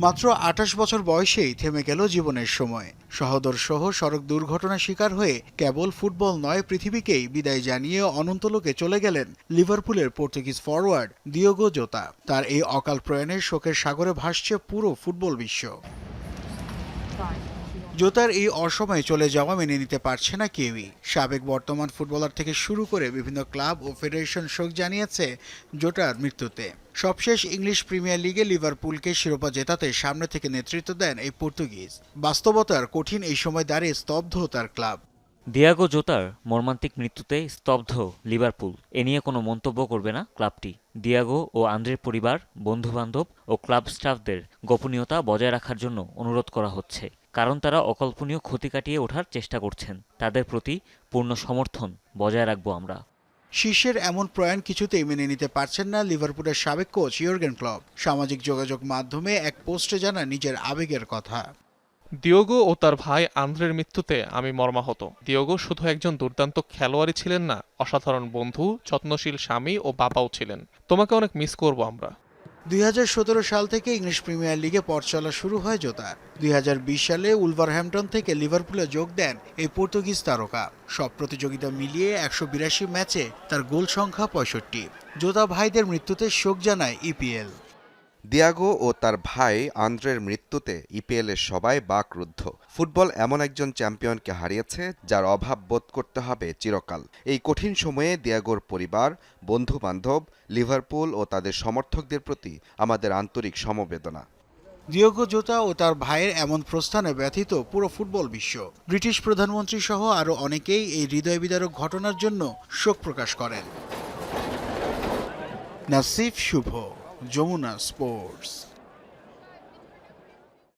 মাত্র আঠাশ বছর বয়সেই থেমে গেল জীবনের সময়। সহদর সহ সড়ক দুর্ঘটনা শিকার হয়ে কেবল ফুটবল নয়, পৃথিবীকেই বিদায় জানিয়ে অনন্তলোকে চলে গেলেন লিভারপুলের পর্তুগিজ ফরওয়ার্ড দিয়গো জোতা। তার এই অকাল প্রয়াণের শোকের সাগরে ভাসছে পুরো ফুটবল বিশ্ব। জোতার এই অসময়ে চলে যাওয়া মেনে নিতে পারছে না কেউই। সাবেক বর্তমান ফুটবলার থেকে শুরু করে বিভিন্ন ক্লাব ও ফেডারেশন শোক জানিয়েছে জোটার মৃত্যুতে। সবশেষ ইংলিশ প্রিমিয়ার লিগে লিভারপুলকে শিরোপা জেতাতে সামনে থেকে নেতৃত্ব দেন এই পর্তুগিজ। বাস্তবতার কঠিন এই সময় দাঁড়িয়ে স্তব্ধ তার ক্লাব। দিয়াগো জোতার মর্মান্তিক মৃত্যুতে স্তব্ধ লিভারপুল। এ নিয়ে কোনো মন্তব্য করবে না ক্লাবটি। দিয়াগো ও আন্দ্রের পরিবার, বন্ধুবান্ধব ও ক্লাব স্টাফদের গোপনীয়তা বজায় রাখার জন্য অনুরোধ করা হচ্ছে। কারণ তারা অকল্পনীয় ক্ষতি কাটিয়ে ওঠার চেষ্টা করছেন। তাদের প্রতি পূর্ণ সমর্থন বজায় রাখব আমরা। শীর্ষের এমন প্রয়াণ কিছুতেই মেনে নিতে পারছেন না লিভারপুলের সাবেক কোচ ইয়র্গেন ক্লব। সামাজিক যোগাযোগ মাধ্যমে এক পোস্টে জানান নিজের আবেগের কথা। দিয়োগো ও তার ভাই আন্দ্রের মৃত্যুতে আমি মর্মাহত। দিয়োগো শুধু একজন দুর্দান্ত খেলোয়াড়ই ছিলেন না অসাধারণ বন্ধু যত্নশীল স্বামী ও বাবাও ছিলেন। তোমাকে অনেক মিস করব আমরা। দুই হাজার সতেরো সাল থেকে ইংলিশ প্রিমিয়ার লিগে পথ চলা শুরু হয় জোতার। দুই সালে উলভারহ্যাম্পটন থেকে লিভারপুলে যোগ দেন এই পর্তুগিজ তারকা। সব প্রতিযোগিতা মিলিয়ে একশো বিরাশি ম্যাচে তার গোল সংখ্যা পঁয়ষট্টি। জোতা ভাইদের মৃত্যুতে শোক জানায় ইপিএল। দিয়াগো ও তার ভাই আন্দ্রের মৃত্যুতে ইপিএলের সবাই বাকরুদ্ধ। ফুটবল এমন একজন চ্যাম্পিয়নকে হারিয়েছে যার অভাব বোধ করতে হবে চিরকাল। এই কঠিন সময়ে দিয়াগোর পরিবার বন্ধু বান্ধব লিভারপুল ও তাদের সমর্থকদের প্রতি আমাদের আন্তরিক সমবেদনা। দিয়োগো জোতা ও তার ভাইয়ের এমন প্রস্থানে ব্যথিত পুরো ফুটবল বিশ্ব। ব্রিটিশ প্রধানমন্ত্রী সহ আরও অনেকেই এই হৃদয় বিদারক ঘটনার জন্য শোক প্রকাশ করেন। নাসিফ শুভ। যমুনা স্পোর্টস